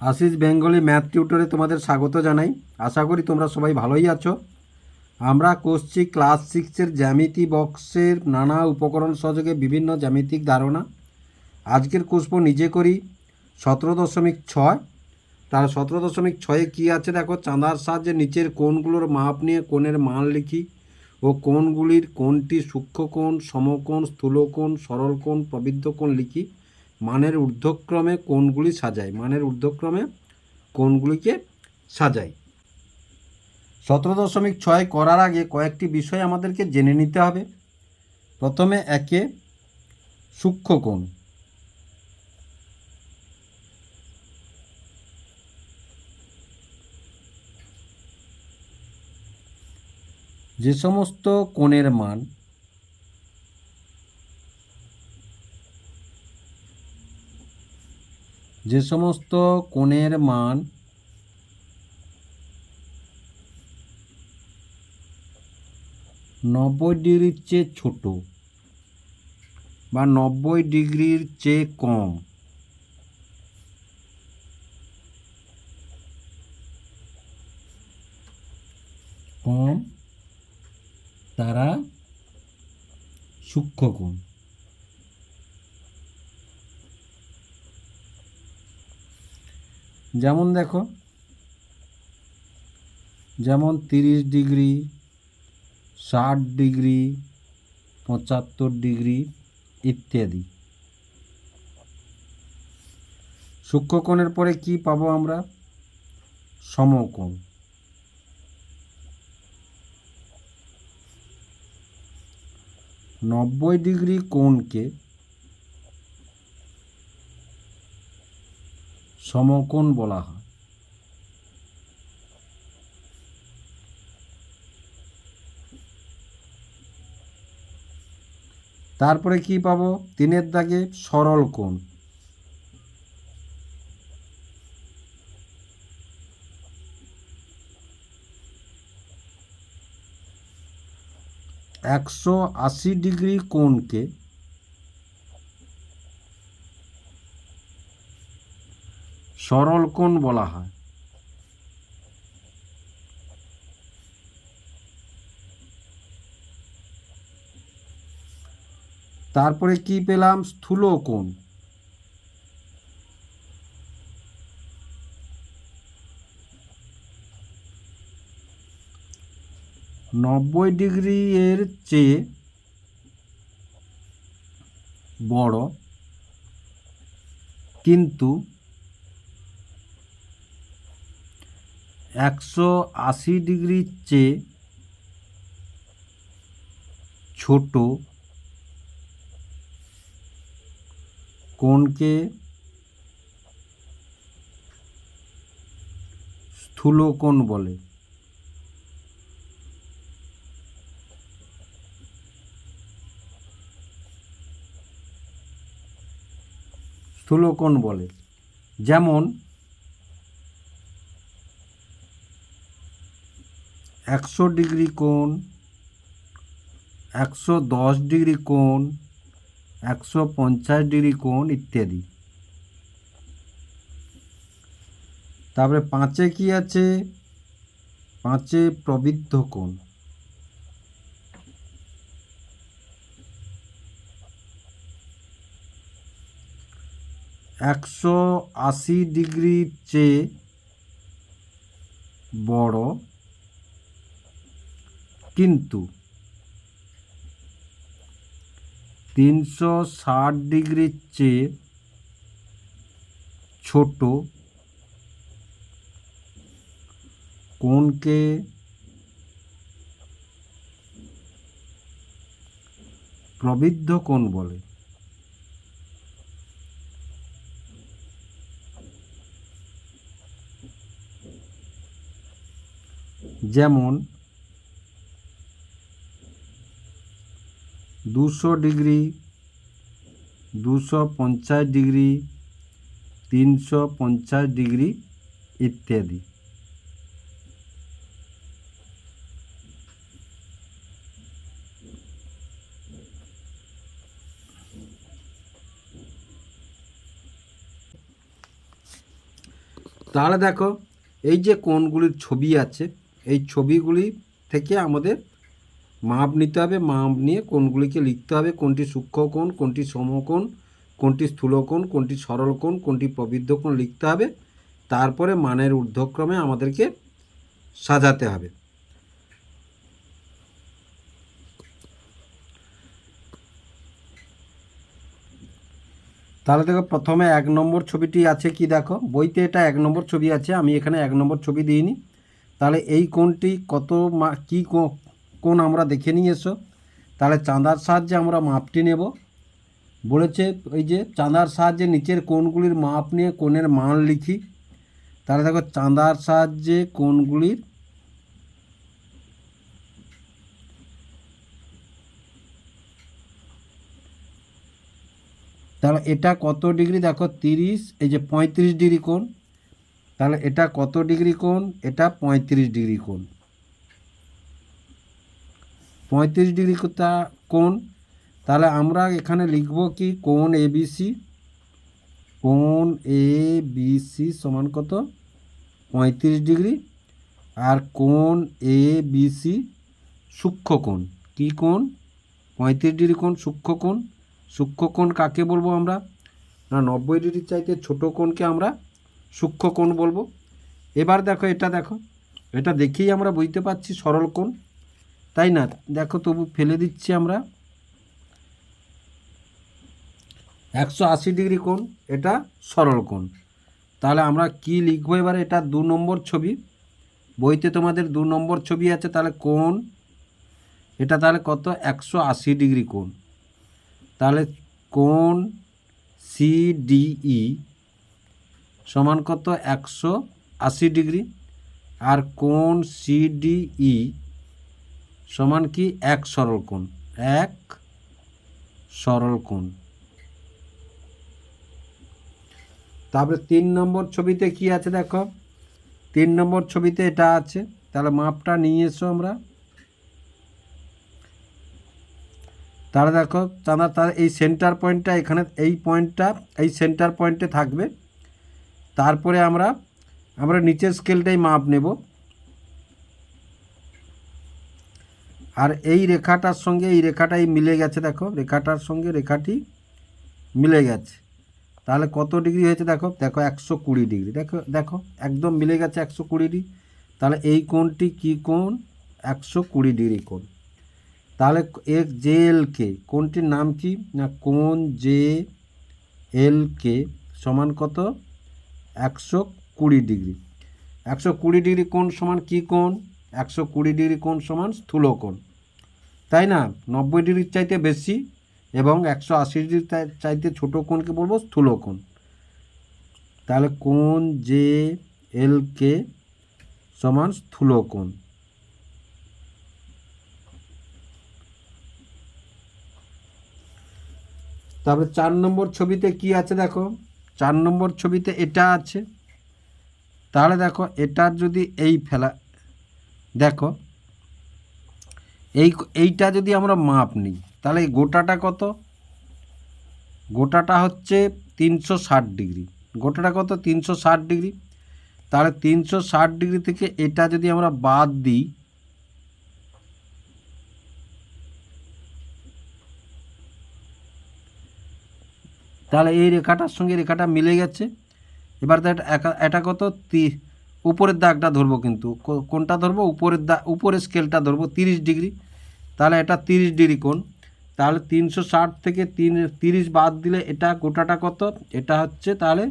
Ashis Bengali math টিউটরে তোমাদের স্বাগত জানাই। আশা করি তোমরা সবাই ভালোই আছো। আমরা করছি ক্লাস সিক্সের জ্যামিতি বক্সের নানা উপকরণ সহযোগে বিভিন্ন জ্যামিতিক ধারণা। আজকের কোর্সব নিজে করি, সতেরো দশমিক ছয়। তার সতেরো দশমিক ছয়ে কী আছে দেখো, চাঁদার সাহায্যে নিচের কোণগুলোর মাপ নিয়ে কোণের মান লিখি ও কোণগুলির কোণটি সূক্ষ্ম কোণ, সমকোণ স্থূলকোণ সরল কোণ, প্রবৃদ্ধ কোণ লিখি। মানের ঊর্ধ্বক্রমে কোণগুলি সাজায় মানের ঊর্ধ্বক্রমে কোণগুলিকে সাজায় সতেরো দশমিক ছয় করার আগে কয়েকটি বিষয় আমাদেরকে জেনে নিতে হবে। প্রথমে একে সূক্ষ্ম কোণ। যে সমস্ত কোণের মান যে সমস্ত কোণের মান নব্বই ডিগ্রির চেয়ে ছোট বা নব্বই ডিগ্রির চেয়ে কম কম তারা সূক্ষ্ম যেমন দেখো, যেমন তিরিশ ডিগ্রি, ষাট ডিগ্রি, পঁচাত্তর ডিগ্রি ইত্যাদি। সূক্ষ্মকোণের পরে কি পাবো আমরা? সমকোণ। নব্বই ডিগ্রি কোণকে সমকোণ বলা হয়। তারপরে কি পাবো? তিনের দাগে সরল কোণ। একশো আশি ডিগ্রি কোণকে সরল কোণ বলা হয়। তারপরে কি পেলাম? স্থূল কোণ। নব্বই ডিগ্রি এর চেয়ে বড়, কিন্তু একশো আশি ডিগ্রির চেয়ে ছোট কোণকে স্থূল কোণ বলে। স্থূলকোণ বলে। যেমন একশো ডিগ্রি কোণ, একশো দশ ডিগ্রি কোণ, একশো পঞ্চাশ ডিগ্রি কোণ ইত্যাদি। তারপরে পাঁচে কি আছে? পাঁচে প্রবৃদ্ধ কোণ। একশো আশি ডিগ্রির চেয়ে বড় কিন্তু তিনশো ষাট ডিগ্রির চেয়ে ছোট কোণকে প্রবৃদ্ধ কোণ বলে। যেমন দুশো ডিগ্রি, দুশো পঞ্চাশ ডিগ্রি, তিনশো পঞ্চাশ ডিগ্রি ইত্যাদি। তাহলে দেখো, এই যে কোণগুলির ছবি আছে, এই ছবিগুলি থেকে আমাদের মাপ নিতে হবে, মাপ নিয়ে কোনগুলিকে লিখতে হবে, কোনটি সূক্ষ্ম কোণ, কোনটি সমকোণ, কোনটি স্থূলকোণ কোনটি সরল কোণ, কোনটি প্রবৃদ্ধ কোণ লিখতে হবে। তারপরে মানের ঊর্ধ্বক্রমে আমাদেরকে সাজাতে হবে। তাহলে দেখো প্রথমে এক নম্বর ছবিটি আছে কি দেখো? বইতে এটা এক নম্বর ছবি আছে, আমি এখানে এক নম্বর ছবি দিইনি। তাহলে এই কোণটি কত মা কী কো- কোণ আমরা দেখে নিয়ে এসো। তাহলে চাঁদার সাহায্যে আমরা মাপটি নেব। বলেছে এই যে চাঁদার সাহায্যে নিচের কোণগুলির মাপ নিয়ে কোণের মান লিখি। তাহলে দেখো চাঁদার সাহায্যে কোণগুলির তাহলে এটা কত ডিগ্রি? দেখো তিরিশ, এই যে পঁয়ত্রিশ ডিগ্রি কোণ। তাহলে এটা কত ডিগ্রি কোণ? এটা পঁয়ত্রিশ ডিগ্রি কোণ। পঁয়ত্রিশ ডিগ্রি তা কোণ? তাহলে আমরা এখানে লিখব কি? কোণ এবিসি কোণ এ বিসি সমান কত? পঁয়ত্রিশ ডিগ্রি। আর কোণ এ বিসি সূক্ষ্ম কোণ। কী কোণ? পঁয়ত্রিশ ডিগ্রি কোণ, সূক্ষ্ম কোণ। সূক্ষ্ম কোণ কাকে বলব আমরা? না, নব্বই ডিগ্রির চাইতে ছোট কোণকে আমরা সূক্ষ্ম কোণ বলব। এবার দেখো, এটা দেখো। এটা দেখেই আমরা বুঝতে পারছি সরল কোণ। তাই না? দেখো তবু ফেলে দিচ্ছি আমরা। একশো আশি ডিগ্রি কোণ, এটা সরল কোণ। তাহলে আমরা কি লিখব এবারে? এটা দু নম্বর ছবি। বইতে তোমাদের দু নম্বর ছবি আছে, তাহলে কোণ, এটা তাহলে কত? একশো আশি ডিগ্রি কোণ। তাহলে কোণ সিডিই সমান কত? একশো আশি ডিগ্রি। আর কোণ সিডিই সমান কি? এক সরল কোণ। এক সরল কোণ। তারপরে তিন নম্বর ছবিতে কি আছে দেখো? তিন নম্বর ছবিতে এটা আছে। তাহলে মাপটা নিয়ে এসো আমরা। তাহলে দেখো চাঁদা তার এই সেন্টার পয়েন্টটা এখানে, এই পয়েন্টটা এই সেন্টার পয়েন্টে থাকবে। তারপরে আমরা আমরা নিচের স্কেলটাই মাপ নেব। আর এই রেখাটার সঙ্গে এই রেখাটাই মিলে গেছে, দেখো। রেখাটার সঙ্গে রেখাটি মিলে গেছে। তাহলে কত ডিগ্রি হয়েছে, দেখো? দেখো, একশো কুড়ি ডিগ্রি। দেখো দেখো, একদম মিলে গেছে একশো কুড়ি ডিগ্রি। তাহলে এই কোণটি কি কোণ? একশো কুড়ি ডিগ্রি কোণ। তাহলে এক জে এল কে কোনটির নাম কি? না কোন জে এল কে সমান কত? একশো কুড়ি ডিগ্রি। একশো কুড়ি ডিগ্রি কোণ সমান কি কোণ? একশো কুড়ি ডিগ্রি কোণ সমান স্থূল কোণ। তাই না? নব্বই ডিগ্রির চাইতে বেশি এবং একশো আশি ডিগ্রির চাইতে ছোটো কোণকে বলব স্থূল কোণ। তাহলে কোণ জে এল কে সমান স্থূল কোণ। তারপরে চার নম্বর ছবিতে কি আছে দেখো? চার নম্বর ছবিতে এটা আছে। তাহলে দেখো, এটার যদি এই ফেলা, দেখো এই এইটা যদি আমরা মাপ নিই, তাহলে গোটাটা কত? গোটাটা হচ্ছে তিনশো ষাট ডিগ্রি। গোটাটা কত? তিনশো ষাট ডিগ্রি। তাহলে তিনশো ষাট ডিগ্রি থেকে এটা যদি আমরা বাদ দিই, তাহলে এই রেখাটার সঙ্গে রেখাটা মিলে গেছে। এবার একা- এটা কত? তি উপরের দাগটা ধরবো কিন্তু। কোনটা ধরবো? উপরের দা উপরের স্কেলটা ধরবো, তিরিশ ডিগ্রি। তাহলে এটা তিরিশ ডিগ্রি কোণ। তাহলে তিনশো ষাট থেকে তিন, তিরিশ বাদ দিলে এটা গোটাটা কত? এটা হচ্ছে তাহলে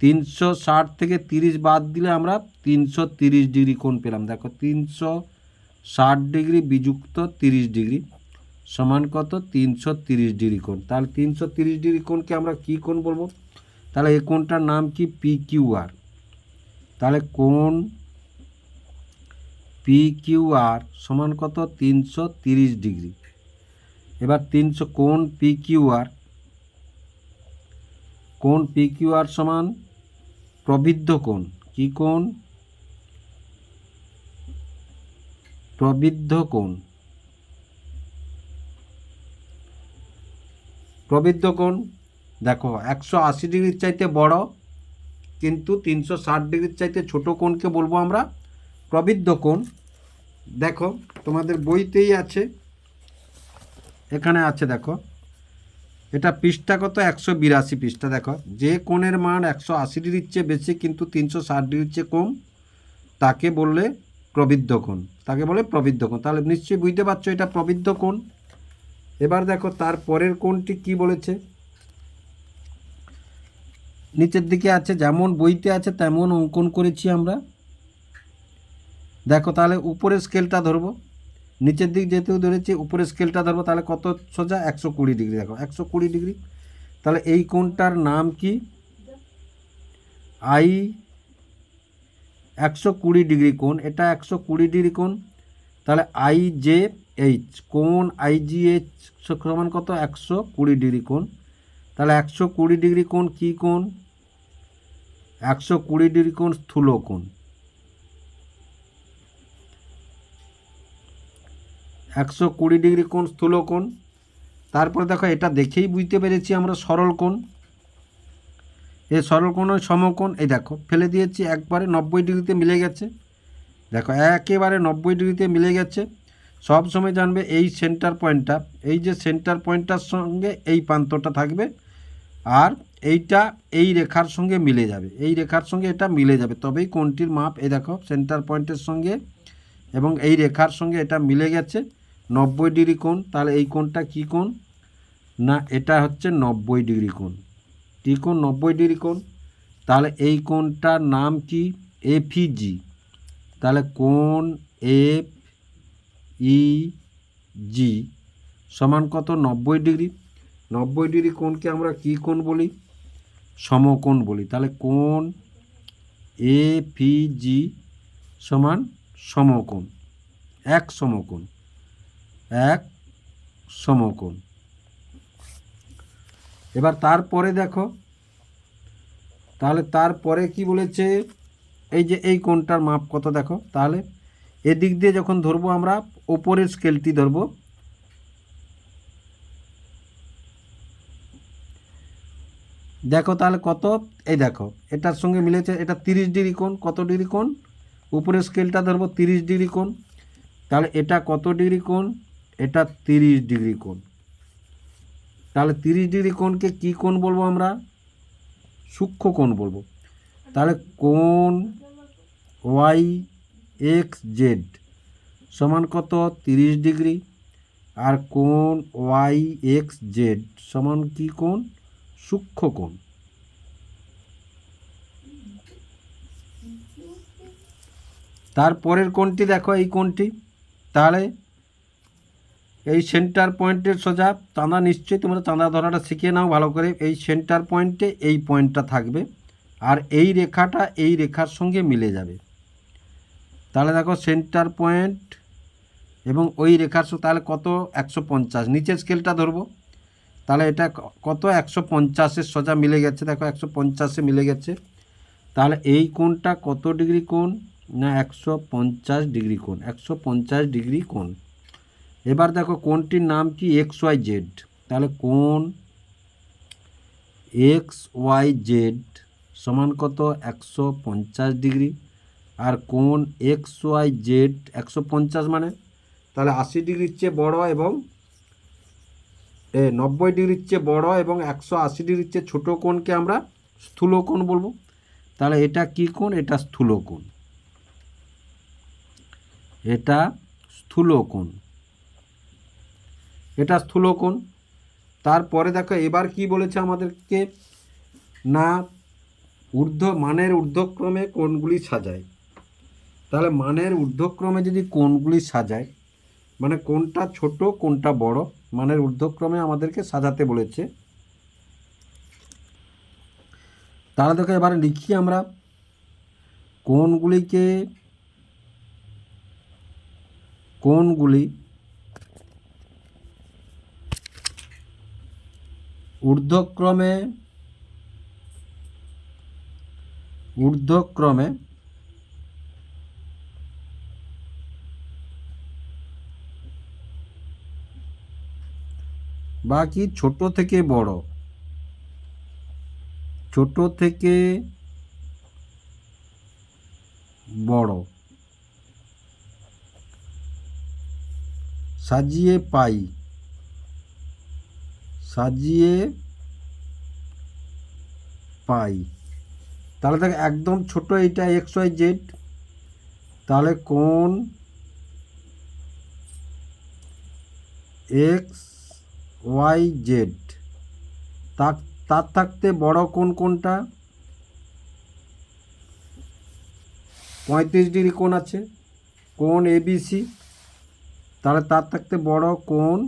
তিনশো ষাট থেকে তিরিশ বাদ দিলে আমরা তিনশো তিরিশ ডিগ্রি কোণ পেলাম। দেখো তিনশো ষাট ডিগ্রি বিযুক্ত তিরিশ ডিগ্রি সমান কত? তিনশো তিরিশ ডিগ্রি কোণ। তাহলে তিনশো তিরিশ ডিগ্রি কোণকে আমরা কী কোণ বলব? তাহলে এই কোণটার নাম কি? P Q R. তাহলে কোণ পি কিউ আর সমান কত? তিনশো তিরিশ ডিগ্রি। এবার তিনশো কোণ পি কিউ আর কোণ পি কিউ আর সমান প্রবৃদ্ধ কোণ? কি কোণ? প্রবৃদ্ধ কোণ। প্রবৃদ্ধ কোণ, দেখো, একশো আশি ডিগ্রির চাইতে বড়, কিন্তু তিনশো ষাট ডিগ্রির চাইতে ছোট কোণকে বলব আমরা প্রবৃদ্ধ কোণ। দেখো, তোমাদের বইতেই আছে। এখানে আছে, দেখো। এটা পৃষ্ঠা কত? একশো বিরাশি পৃষ্ঠা, দেখো। যে কোণের মান একশো আশি ডিগ্রির চেয়ে বেশি কিন্তু তিনশো ষাট ডিগ্রির চেয়ে কম, তাকে বললে প্রবৃদ্ধ কোণ। তাকে বলে প্রবৃদ্ধ কোণ। তাহলে নিশ্চয়ই বুঝতে পারছ এটা প্রবৃদ্ধ কোণ। এবার দেখো, তার পরের কোণটি কি বলেছে? নিচের দিকে আছে, যেমন বইতে আছে, তেমন অঙ্কন করেছি আমরা। দেখো তাহলে উপরের স্কেলটা ধরবো। নিচের দিক যেহেতু ধরেছি, উপরের স্কেলটা ধরবো, তাহলে কত সোজা? একশো কুড়ি ডিগ্রি। দেখো, একশো কুড়ি ডিগ্রি। তাহলে এই কোণটার নাম কি? আই একশো কুড়ি ডিগ্রি কোণ। এটা একশো কুড়ি ডিগ্রি কোণ। তাহলে আই জে এইচ কোণ আই জি এইচ সমান কত? একশো কুড়ি ডিগ্রি কোণ। তাহলে একশো কুড়ি ডিগ্রি কোণ কী কোণ? একশো কুড়ি ডিগ্রি কোণ স্থূল কোণ। একশো কুড়ি ডিগ্রি কোণ স্থূল কোণ। তারপরে দেখো, এটা দেখেই বুঝতে পেরেছি আমরা সরল কোণ। এই সরল কোণ সমকোণ। এই দেখো, ফেলে দিয়েছি, একবারে নব্বই ডিগ্রিতে মিলে গেছে। দেখো, একেবারে নব্বই ডিগ্রিতে মিলে গেছে। সব সময় জানবে এই সেন্টার পয়েন্টটা, এই যে সেন্টার পয়েন্টটার সঙ্গে এই প্রান্তটা থাকবে, আর এইটা এই রেখার সঙ্গে মিলে যাবে, এই রেখার সঙ্গে এটা মিলে যাবে। তবেই কোনটির মাপ, এই দেখো, সেন্টার পয়েন্টের সঙ্গে এবং এই রেখার সঙ্গে এটা মিলে গেছে। নব্বই ডিগ্রি কোণ, তাহলে এই কোণটা কী কোণ? না, এটা হচ্ছে নব্বই ডিগ্রি কোণ। কী কোণ? নব্বই ডিগ্রি কোণ। তাহলে এই কোণটার নাম কি? এফিজি তাহলে কোণ এফ ই জি সমান কত? নব্বই ডিগ্রি। নব্বই ডিগ্রি কোণকে আমরা কী কোণ বলি? সমকোণ বলি। তাহলে কোণ এ পি জি সমান সমকোণ, এক সমকোণ। এক সমকোণ। এবার তারপরে দেখো, তাহলে তারপরে কি বলেছে? এই যে এই কোণটার মাপ কত দেখো? তাহলে এদিক দিয়ে যখন ধরবো আমরা, ওপরের স্কেলটি ধরবো। দেখো তাহলে কত? এই দেখো, এটার সঙ্গে মিলেছে, এটা তিরিশ ডিগ্রি কোণ, কত ডিগ্রি কোণ? উপরের স্কেলটা ধরবো তিরিশ ডিগ্রি কোণ। তাহলে এটা কত ডিগ্রি কোণ? এটা তিরিশ ডিগ্রি কোণ। তাহলে তিরিশ ডিগ্রি কোণকে কী কোণ বলব আমরা? সূক্ষ্ম কোণ বলব। তাহলে কোণ ওয়াই এক্স জেড সমান কত? তিরিশ ডিগ্রি। আর কোণ ওয়াই এক্স জেড সমান কি কোণ? সূক্ষ্ম কোণ। তারপরের কোণটি দেখো, এই কোণটি। তাহলে এই সেন্টার পয়েন্টের সোজা চাঁদা নিশ্চয়ই তোমরা চাঁদা ধরাটা শিখে নাও ভালো করে। এই সেন্টার পয়েন্টে এই পয়েন্টটা থাকবে আর এই রেখাটা এই রেখার সঙ্গে মিলে যাবে। তাহলে দেখো সেন্টার পয়েন্ট এবং ওই রেখার তাহলে কত? একশো পঞ্চাশ। নিচের স্কেলটা ধরবো। তাহলে এটা কত? একশো পঞ্চাশের সোজা মিলে গেছে। দেখো একশো পঞ্চাশে মিলে গেছে। তাহলে এই কোণটা কত ডিগ্রি কোণ? না, একশো পঞ্চাশ ডিগ্রি কোণ। একশো পঞ্চাশ ডিগ্রি কোণ। এবার দেখো কোনটির নাম কি? এক্স ওয়াই জেড তাহলে কোন এক্স ওয়াই জেড সমান কত? একশো পঞ্চাশ ডিগ্রি। আর কোন এক্স ওয়াই জেড একশো পঞ্চাশ মানে? তাহলে আশি ডিগ্রির চেয়ে বড় এবং এ, নব্বই ডিগ্রির চেয়ে বড় এবং একশো আশি ডিগ্রির চেয়ে ছোটো কোণকে আমরা স্থূল কোণ বলব। তাহলে এটা কি কোণ? এটা স্থূল কোণ এটা স্থূল কোণ এটা স্থূল কোণ তারপরে দেখো, এবার কি বলেছে আমাদেরকে? না, ঊর্ধ্ব, মানের ঊর্ধ্বক্রমে কোণগুলি সাজায়। তাহলে মানের ঊর্ধ্বক্রমে যদি কোণগুলি সাজায় মানে কোনটা ছোট কোনটা বড়, মানের ঊর্ধ্বক্রমে আমাদেরকে সাজাতে বলেছে। তাহলে দেখো, এবারে লিখি আমরা, কোণগুলিকে, কোণগুলি ঊর্ধ্বক্রমে ঊর্ধ্বক্রমে বা কি ছোট থেকে বড়? ছোট থেকে বড়। সাজিয়ে পাই। সাজিয়ে পাই। তাহলে দেখ, একদম ছোট এইটা এক্স ওয়াই জেড তাহলে কোন এক্স ওয়াই জেড তার থাকতে বড় কোন কোনটা পঁয়ত্রিশ ডিগ্রি কোণ আছে, কোণ এবিসি তাহলে তার থাকতে বড় কোণ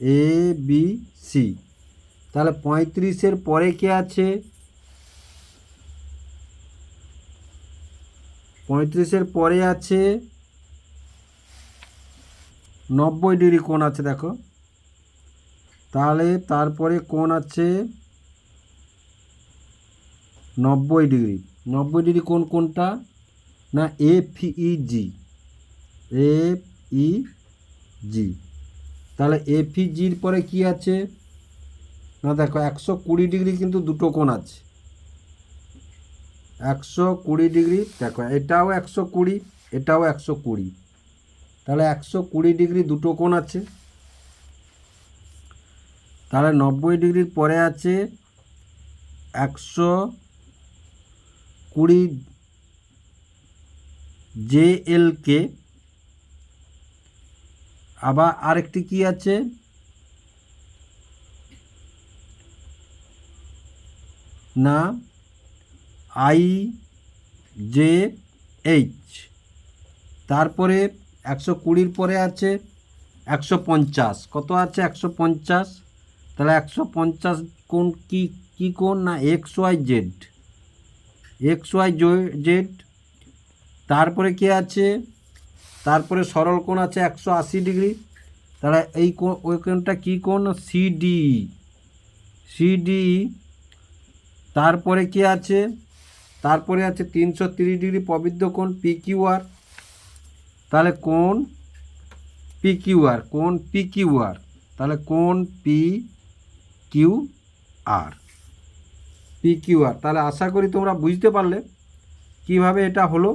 এ বি সি তাহলে পঁয়ত্রিশের পরে কে আছে? পঁয়ত্রিশের পরে আছে নব্বই ডিগ্রি কোণ আছে, দেখো। তাহলে তারপরে কোণ আছে নব্বই ডিগ্রি। নব্বই ডিগ্রি কোণ কোনটা? না এফ ই জি এফ ই জি তাহলে এফ ই জির পরে কি আছে? না, দেখো, একশো কুড়ি ডিগ্রি কিন্তু দুটো কোণ আছে। একশো কুড়ি ডিগ্রি, দেখো, এটাও একশো কুড়ি, এটাও একশো কুড়ি। তাহলে একশো কুড়ি ডিগ্রি দুটো কোণ আছে। তাহলে নব্বই ডিগ্রির পরে আছে একশো কুড়ি জে এল কে। আবার আরেকটি কি আছে? না, আই, জে, এইচ। তারপরে একশো কুড়ির পরে আছে একশো পঞ্চাশ। কত আছে একশো পঞ্চাশ? তাহলে একশো পঞ্চাশ কোন কি, কী কোন না X Y Z? X Y Z. তারপরে কি আছে? তারপরে সরল কোণ আছে একশো আশি ডিগ্রি। তাহলে এই কোণ ওই কোণটা কী কোণ? সিডি সিডি তারপরে কি আছে? তারপরে আছে তিনশো তিরিশ ডিগ্রি প্রবৃদ্ধ কোণ পি কিউ আর তাহলে কোণ পি কিউ আর কোণ পি কিউ আর তাহলে কোণ P Q R P Q R তাহলে আশা করি তোমরা বুঝতে পারলে কীভাবে এটা হলো।